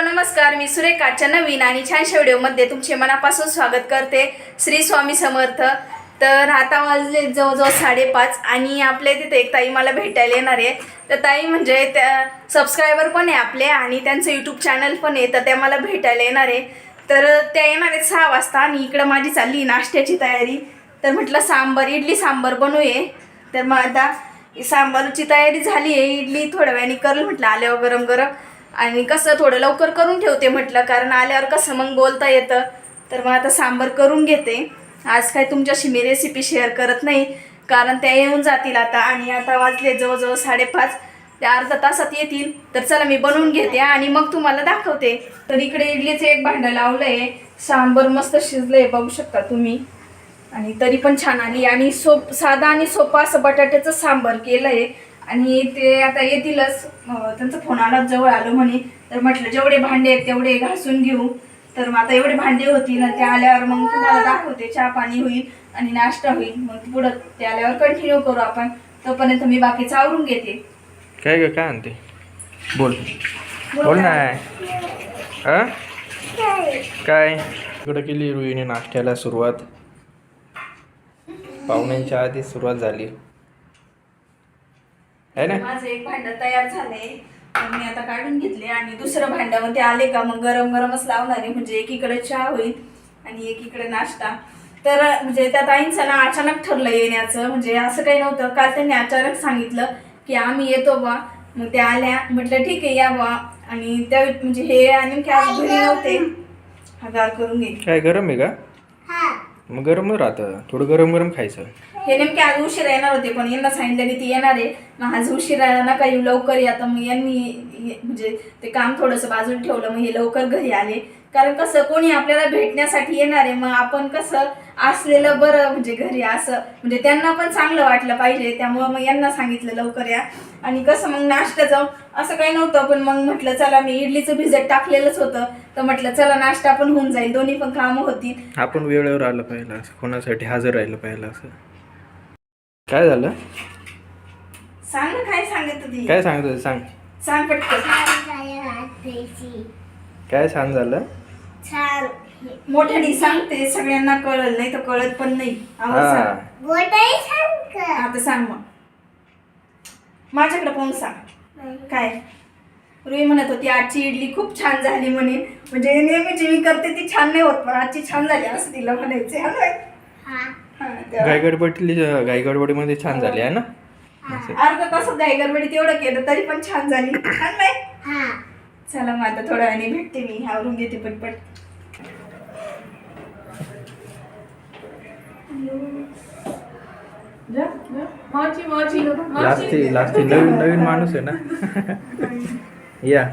मित्रांनो नमस्कार. मी सुरेखाच्या नवीन आणि छानशा व्हिडिओमध्ये तुमचे मनापासून स्वागत करते. श्री स्वामी समर्थ. तर आता वाजले जवळजवळ साडेपाच आणि आपल्या तिथे एक ताई मला भेटायला येणार आहे. तर ताई म्हणजे त्या सबस्क्रायबर पण आहे आपले आणि त्यांचं यूट्यूब चॅनल पण आहे तर त्या मला भेटायला येणार आहे. तर त्या येणार आहेत सहा वाजता आणि इकडं माझी चालली नाश्त्याची तयारी. तर म्हटलं सांबार इडली सांबर बनवूये. तर मग आता सांबारची तयारी झाली आहे. इडली थोड्या वेळाने करल म्हटलं आल्यावर गरम गरम आणि कसं थोडं लवकर करून ठेवते म्हटलं कारण आल्यावर कसं मग बोलता येतं. तर मग आता सांबर करून घेते. आज काय तुमच्याशी मी रेसिपी शेअर करत नाही कारण त्या येऊन जातील आता. आणि आता वाजले जवळजवळ साडेपाच त्या अर्धा तासात येतील. तर चला मी बनवून घेते आणि मग तुम्हाला दाखवते. तर इकडे इडलीचं एक भांडं लावलं आहे सांबर मस्त शिजलंय बघू शकता तुम्ही. आणि तरी पण छान आली. आणि सोप साधा आणि सोपा असं बटाट्याचं सांबर केलं आहे आणि ते आता येतीलच. त्यांचा फोन आला जवळ आलो म्हणे. तर म्हटलं जेवढे भांडे आहेत तेवढे घासून घेऊ. तर मग आता एवढे भांडे होतील आणि ते आल्यावर मग तुम्हाला दाखवते चहा पाणी होईल आणि नाश्ता होईल. मग पुढं ते आल्यावर कंटिन्यू करू आपण. तोपर्यंत मी बाकीचं आवरून घेते. काय ग काय आणते? बोल. बोल ना. हा काय? इकडं केली रुईने नाश्त्याला सुरुवात. पाहुण्यांच्या आधी सुरुवात झाली. आहे ना? माझं एक भांडं तयार झालंय. तर मी आता काढून घेतले आणि दुसरं भांडं मग ते आले का मग गरम गरमच लावणार आहे. म्हणजे एकीकडे चहा होईल आणि एकीकडे नाश्ता. तर म्हणजे त्या ताईंचं ना अचानक ठरलं येण्याचं. म्हणजे असं काही नव्हतं. काल त्यांनी अचानक सांगितलं की आम्ही येतो बा. मग त्या आल्या. म्हटलं ठीक आहे या बा. आणि त्या म्हणजे हे आणि आज घरी नव्हते. हजार करून घे. काय गरम आहे का? मग गरम राहतं. थोडं गरम गरम खायचं. हे नेमके आज उशिरा येणार होते पण यांना सांगितलं की ती येणार आहे. मग आज उशिरा नका येऊ लवकर या. तर मग यांनी म्हणजे ते काम थोडंसं बाजूला ठेवलं. मग हे लवकर घरी आले. कारण कसं कोणी आपल्याला भेटण्यासाठी येणार आहे मग आपण कसं असलेलं बरं म्हणजे घरी असं म्हणजे त्यांना पण चांगलं वाटलं पाहिजे त्यामुळं मग यांना सांगितलं लवकर या. आणि कसं मग नाश्ता जाऊन असं काही नव्हतं पण मग म्हटलं चला मी इडलीचं भिजत टाकलेलंच होतं. तर म्हटलं चला नाश्ता पण होऊन जाईल दोन्ही पण कामं होतील. आपण वेळेवर आलं पाहिजे असं कोणासाठी हजर राहिलं पाहिजे असं. काय झालं? सांग ना काय सांगत होती? काय सांगत होते? सांग. सांग पटकन. काय सांग झालं? छान. मोठ्याने सांगते सगळ्यांना कळल नाही तर कळत पण नाही. आवाज हा. सांग. गोटाई छान कर आता सांग मग. माझ्याकडे पाहून सांग. काय? रुई म्हणत होती आजची इडली खूप छान झाली म्हणे. म्हणजे नेहमीची मी करते ती छान नाही होत पण आजची छान झाली असं तिला म्हणायचे. हा ना? हा. हा, तेव्हा. गायगडबडली गायगडबडीमध्ये छान झाली आहे ना? असं. अर्धा तासात गाई गडबडी तेवढं केलं तरी पण छान झाली. छान नाही हा. चला मग आता थोड्या वेळाने भेटते मी. आवरून घेते पटपट. लास्टी लास्टी नवीन नवीन माणूस आहे ना? या.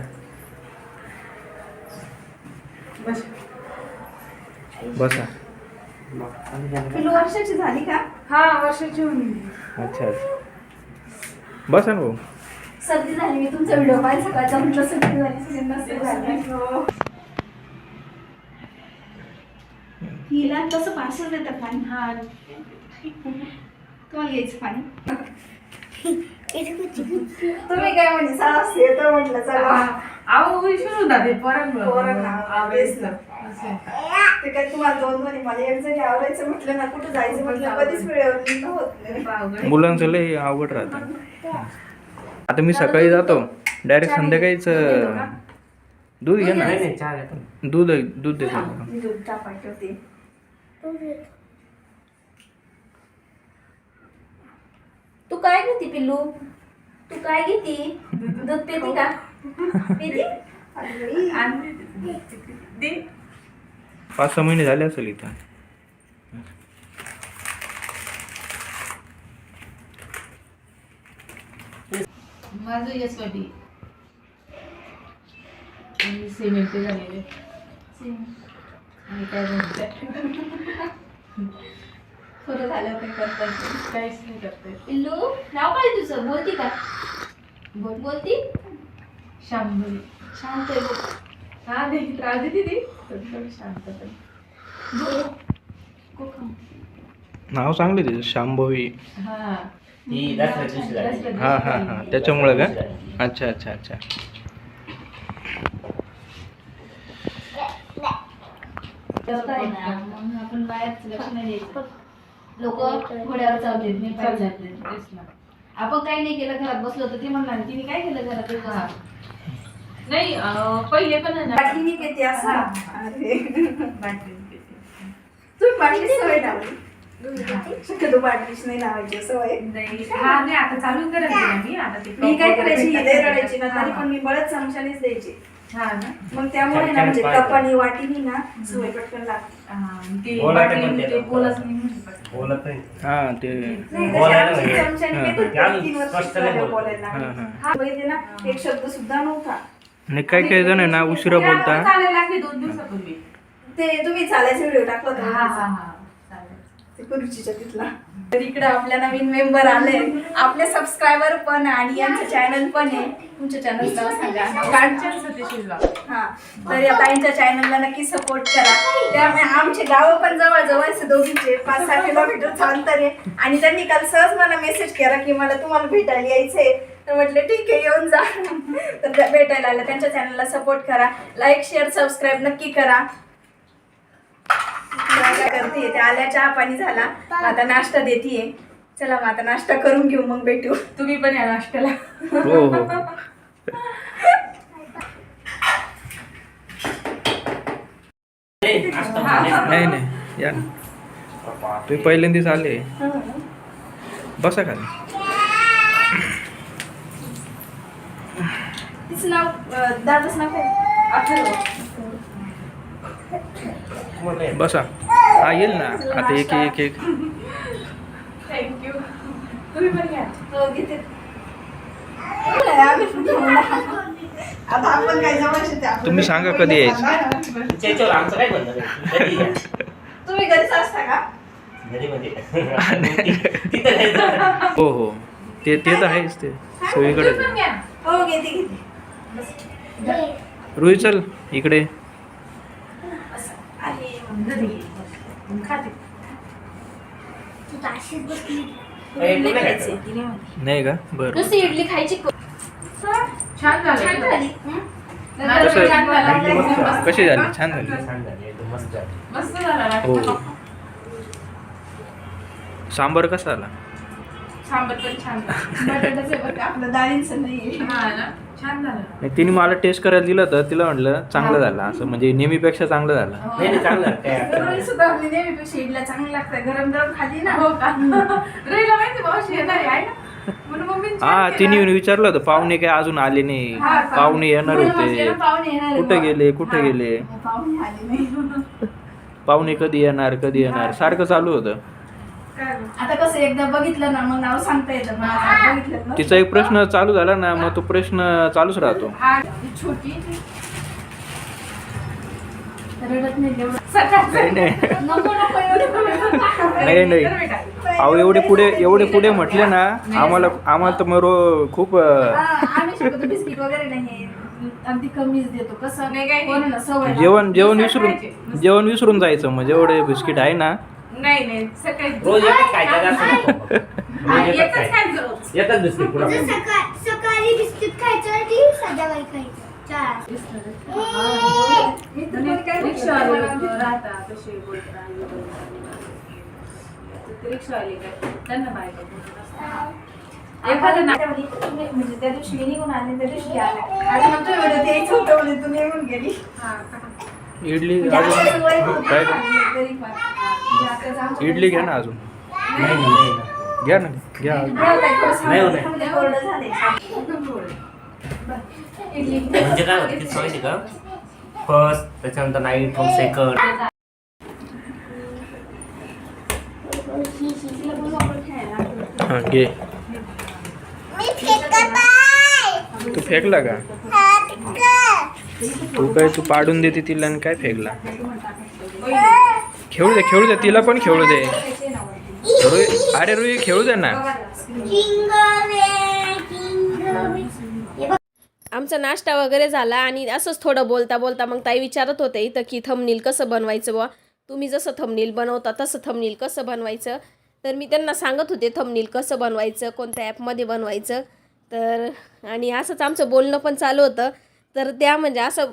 बसा. वर्षाची झाली का? हा वर्षाची होऊन अच्छा अच्छा. बसा ना भाऊ. सर्दी झाली मी तुमचा व्हिडिओ पाहिला सकाळचा म्हटलं सर्दी झाली सगळ्यांना सर्दी झाली. हिला तसं पासच देतात पाणी हा. तुम्हाला घ्यायचं पाणी? तुम्ही काय म्हणजे सास येतं म्हटलं चला. अहो विसरून जाते पोरांमुळं. पोरांना. आवडेच ना. असं. ते काय तुम्हाला दोन दोन्ही मला एक जरी आवडायचं म्हटलं ना कुठं जायचं म्हटलं कधीच वेळेवर होत. नाही. मुलांचं लय अवघड राहतं. आता मी सकाळी जातो. डायरेक्ट संध्याकाळीच दूध घे ना. दूध दूध देतो. तू काय घेते पिल्लू? तू काय घेते? दूध पिते का? पिते? आणि. दे. पाच सहा महिने झाले असेल इथं. माझं यशवटी आणि सिमेंट झालेले. आणि काय म्हणते? खरं झालं काय करता काहीच नाही करते. पिल्लू नाव काय तुझं? बोलती का? बोल. बोलती? शांभरी शांत आहे बोल. हा दे राहते तिथे थोडी शांत पण. बोल. नाव चांगलं तिचं शांभवी. हा. ती दसऱ्या दिवशी झाली. दसऱ्या हा हा दिवशी हा. झाली. त्याच्यामुळं का? अच्छा अच्छा अच्छा. लोक घोड्यावर पायी जाते तेच ना. आपण काही नाही केलं घरात बसलो तर ते म्हणणार तिने काय केलं घरात ते बसा. नाही अं, पहिले पण आहे ना. बाटलीने पिते असं. अरे. तुम्ही बाटली सवय लावली. शक्यतो बाटलीच नाही लावायची सवय नाही हा नाही आता चालू करायचं ना मी. आता ते मी काय crop करायची? रडायची ना हा, तरी पण मी बळच चमच्यानेच द्यायची. हा ना? मग त्यामुळे ना म्हणजे कपानी वाटीनी ना सवय पटकन लागते. हा, ते बोलायचं बाटली पण ते ते लोकं. बोलत नाही म्हणजे पटकन. बोलत नाही. हा ते नाही, बोलायला तशी आमची म्हणजे. चमच्याने हा. पेत होती, आम्ही तीन वर्ष स्पष्ट नाही झाले बोलत. बोलायला लागले. हा, हा. हा पहिले ना एक शब्द सुद्धा नव्हता. काही काही जण आहे ना उशिरा ते आता बोलता चालायला लागले दोन दिवसापूर्वी. ते तुम्ही चालायचा व्हिडिओ टाकला हा हा हा. कुरुचीच्या तिथला. तर इकडे आपल्या नवीन मेंबर आले आपले सबस्क्रायबर पण आणि यांचं चॅनल पण आहे. तुमच्या चॅनल नाव सांगा. कांचन. हा. तर या ताईंच्या चॅनलला नक्की सपोर्ट करा. त्यामुळे आमचे गाव पण जवळ जवळचे दोघींचे पाच सहा किलोमीटरचं अंतर आहे. आणि त्यांनी काल सहज मला मेसेज केला की मला तुम्हाला भेटायला यायचंय. तर म्हटलं ठीक आहे येऊन जा. तर भेटायला आलं त्यांच्या चॅनलला सपोर्ट करा. लाईक शेअर सबस्क्राईब नक्की करा. करते ते आल्या चहा पाणी झाला आता नाश्ता देतीये. चला मग आता नाश्ता करून घेऊ मग भेटू. तुम्ही पण या नाश्त्याला. हो हो. नाही. नाही. या ना. तुम्ही पहिल्यांदाच आले. बसा खाली. तिचं नाव अं, दादाचं नाव काय? अथर्व. बसा. हा येईल ना. आता एक एक एक. थँक्यू तुम्ही पण घ्या. हो घेते. आता आपण काय तुम्ही सांगा कधी यायचं. त्याच्यावर आमचं काय म्हणणं नाही. घरी या. तुम्ही घरीच असता का? घरी म्हणजे. हो हो. ते ते तर आहेच ते. सगळीकडे. हो रुई चल. इकडे आणि घरी खाते नाही खायचं. नाही का? बरं नुसती इडली खायची. छान झालं. छान. इडली. कशी झाली? छान झाली. छान झाली, एकदम मस्त झाली. मस्त झाला हो. सांबार कसा आला? सांबार पण छान. आपलं डाळींचं नाहीये. हा ना. छान झालं. नाही तिने मला टेस्ट करायला दिलं तर तिला म्हटलं चांगलं झालं असं म्हणजे नेहमीपेक्षा चांगलं झालं. नाही नाही, चांगलं झालं. काय अडचण रोळी नाही. सुद्धा आपली नेहमीपेक्षा इडल्या चांगली लागतात गरम गरम खाली ना हो का? रेला माहिती मावशी येणार आहे ना? म्हणून मम्मी हा तिने येऊन विचारलं होतं पाहुणे काय अजून आले नाही? हा, पाहुणे. येणार होते. ना, पाहुणे येणार आहे कुठे. गेले कुठे हा. गेले? पाहुणे आले नाही. पाहुणे कधी येणार कधी येणार? सारखं चालू होतं. आता कसं एकदा बघितलं ना मग नाव सांगता येतं. बघितलं ना. तिचा एक प्रश्न चालू झाला ना मग तो प्रश्न चालूच राहतो. हा, ती छोटी. रडत नाही एवढं. नाही नाही. नको नको एवढं नाही नाही. अहो एवढे पुढे एवढे पुढे म्हटले ना आम्हाला आम्हाला तर मरो खूप अं, आम्ही शक्यतो बिस्किट वगैरे नाही अगदी कमीच देतो. कसं नाही, काही नाही. कोणाला सवय लागते. जेवण जेवण विसरून. जेवण विसरून जायचं मग जेवढे बिस्किट आहे ना नाही नाही सकाळी रोज एकच खायचं असं नको. रोज एकच एकच खायचं. खायचं रोज? एकच बिस्किट पुढं. जर सकाळ सकाळी बिस्किट खायचं आणि संध्याकाळी खायचं. चार. मी तर पण काय रिक्षावाले म्हटलं, लोकं राहतात कसे बोलतात ते रिक्षावाले काय? त्यांना बायका बोलत असतात. एखादं ना तुम्ही- म्हणजे त्या दिवशी मी निघून आले त्या दिवशी आले आणि नंतर व्हिडिओ द्यायचं होतं तू निघून गेली. हा? इडली म्हणजे आता अजून सवय होती. काय? ना, तरी पण. म्हणजे आता आमच्या इडली घ्या ना अजून नाही नाही, नाही नाही. घ्या ना घ्या अजून. बरं, काय थोडंसं नाही, नाही. थांबते, कोरडं झालंय. इडली म्हणजे काय होतं ते माहिती का फर्स्ट त्याच्यानंतर नाईट मग सेकंड तिला बोलू आपण खायला. हा घे मी फेकत आहे तू फेकला का हात कर. तू काय तू पाडून देते तिला आणि काय फेकला खेळू दे खेळू दे तिला पण खेळू दे. रुई अरे रुई खेळू दे ना. आमचा नाश्ता वगैरे झाला आणि असंच थोडं बोलता बोलता मग ताई विचारत होते इथं की थमनील कसं बनवायचं बुवा? तुम्ही जसं थमनील बनवता तसं थमनील कसं बनवायचं? तर मी त्यांना सांगत होते थमनील कसं बनवायचं कोणत्या ॲपमध्ये बनवायचं? तर आणि असंच आमचं बोलणं पण चालू होतं. तर त्या म्हणजे असं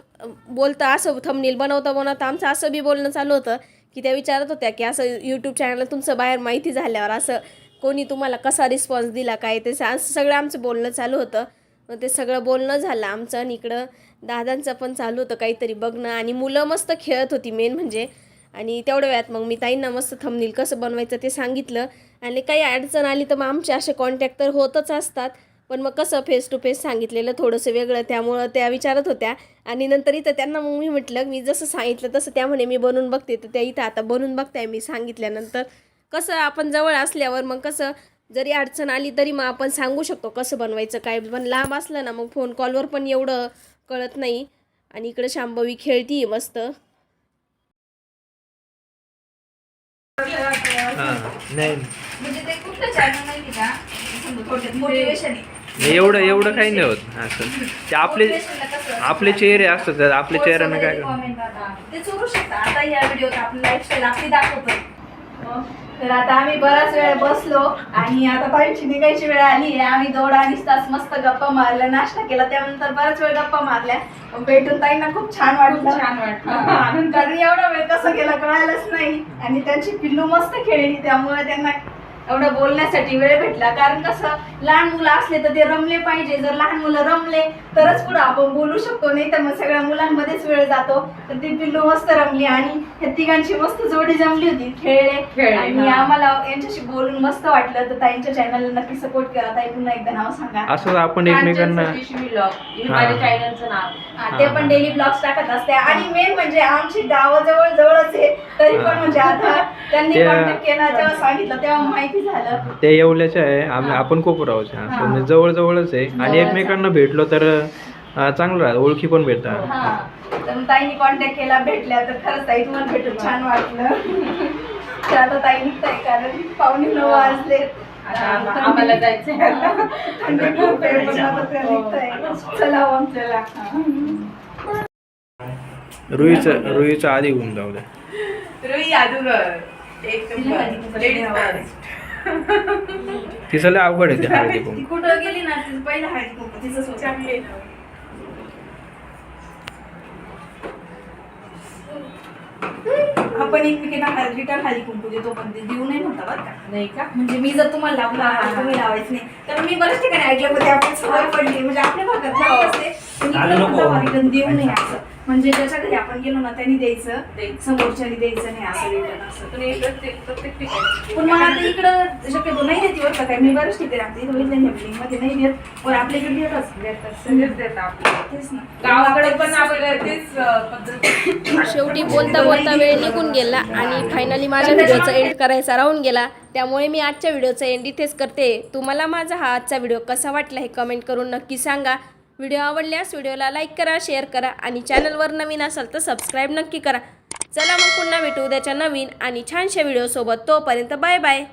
बोलता असं थमनील बनवता बनवता आमचं असं बी बोलणं चालू होतं की त्या विचारत होत्या की असं यूट्यूब चॅनल तुमचं बाहेर माहिती झाल्यावर असं कोणी तुम्हाला कसा रिस्पॉन्स दिला काय ते सगळं आमचं बोलणं चालू होतं. मग ते सगळं बोलणं झालं आमचं आणि इकडं दादांचं पण चालू होतं काहीतरी बघणं आणि मुलं मस्त खेळत होती मेन म्हणजे. आणि तेवढ्या वेळात मग मी ताईंना मस्त थंबनील कसं बनवायचं ते सांगितलं. आणि काही अडचण आली तर मग आमचे असे कॉन्टॅक्ट तर होतच असतात. पण मग कसं फेस टू फेस सांगितलेलं थोडंसं वेगळं त्यामुळं त्या विचारत होत्या. आणि नंतर इथं त्यांना मग मी म्हटलं मी जसं सांगितलं तसं त्या म्हणे मी बनवून बघते. तर त्या इथं आता बनवून बघताय मी सांगितल्यानंतर. कसं आपण जवळ असल्यावर मग कसं जरी अडचण आली तरी मग आपण सांगू शकतो कसं बनवायचं काय पण लांब असलं ना मग फोन कॉलवर पण एवढं कळत नाही. आणि इकडं शांभवी खेळती मस्त. नाही, एवढं एवढं काही नाही होत. असं ते आपले? आपले चेहरे असतात आपल्या चेहऱ्यानं काय. ते चोरू शकता आता या व्हिडिओत आपली लाईफस्टाईल आपली दाखवतो तर आता आम्ही बराच वेळ बसलो आणि आता ताईंची निघायची वेळ आली आहे. आम्ही दोन अडीच तास मस्त गप्पा मारल्या नाश्ता केला त्यानंतर बराच वेळ गप्पा मारल्या. भेटून ताईंना खूप छान वाटलं. छान वाटलं. कारण एवढा वेळ कसं गेला कळायलाच नाही. आणि त्यांची पिल्लू मस्त खेळली त्यामुळे त्यांना एवढं बोलण्यासाठी वेळ भेटला. कारण कसं लहान मुलं असले तर ते रमले पाहिजे. जर लहान मुलं रमले तरच पुढे आपण बोलू शकतो. नाही तर मग सगळ्या मुलांमध्येच वेळ जातो. तर ती पिल्लू मस्त रमली आणि ह्या तिघांची मस्त जोडी जमली होती. खेळले. आणि आम्हाला यांच्याशी बोलून मस्त वाटलं. तर ताईंच्या चॅनलला नक्की सपोर्ट करा. ताई पुन्हा एकदा नाव सांगा. असंच आपण एकमेकांना माझ्या चॅनलचं नाव. ते पण डेली ब्लॉग्स टाकत असते. आणि मेन म्हणजे आमची गावं जवळ जवळच आहे. तरी पण म्हणजे आता त्यांनी त्या- कॉन्टॅक्ट केला तेव्हा सांगितलं तेव्हा माहिती ते येवल्याचे आहे. आम्ही आपण कोपरावचे हा. असं जवळ जवळच आहे. आणि. एकमेकांना भेटलो तर अं, चांगलं राहतं. ओळखी पण भेटतात. हा. तर मग ताईने कॉन्टॅक्ट केला भेटल्या तर खरंच ताई तुम्हाला भेटून छान वाटलं. तर आता ताई निघताय कारण पावणे नऊ वाजले. आम्हाला जायचंय. थंडी खूप आहे, पण आता त्या निघताय. चला चला रुईचं रुईचं आधी होऊन जाऊ द्या. रुई एक नंबर. लेडीज तिचं लय अवघड आहे ते हळदी कुंकू. कुठं गेली ना तिचं पहिलं हळदी कुंकू तिचंच होतं. आपण एकमेकींना हळदी रिटर्न हळदी कुंकू देतो पण ते देऊ नाही म्हणता बरं का? नाही का? म्हणजे मी जर तुम्हाला लावला तुम्ही लावायचं नाही. तर मी बऱ्याच ठिकाणी ऐकलं पण ते आपण सवय पडली. म्हणजे आपल्या भागात लावत असते. देऊ नये असं. म्हणजे ज्याच्या घरी आपण गेलो ना त्यांनी द्यायचं. समोरच्यानी द्यायचं नाही असं रिटर्न असं. पण प्रत्येक प्रत्येक ठिकाणी पण मला आता इकडं शक्यतो नाही देते बरं का काय मी ठिकाणी इथं नाही building मध्ये नाही देत. पण आपल्या इकडे देतच देतात सगळेच देतात आपल्याला. तेच ना. गावाकडे पण तेच पद्धत. शेवटी बोलता बोलता वेळ निघून गेला आणि फायनली माझ्या व्हिडिओचा एंड करायचा राहून गेला. त्यामुळे मी आजच्या व्हिडिओचा एंड इथेच करते. तुम्हाला माझा हा आजचा व्हिडिओ कसा वाटला हे कमेंट करून नक्की सांगा. व्हिडिओ आवडल्यास व्हिडिओला लाईक करा शेअर करा आणि चॅनलवर नवीन असाल तर सबस्क्राईब नक्की करा. चला मग पुन्हा भेटू उद्याच्या नवीन आणि छानशा व्हिडिओसोबत. तोपर्यंत बाय बाय.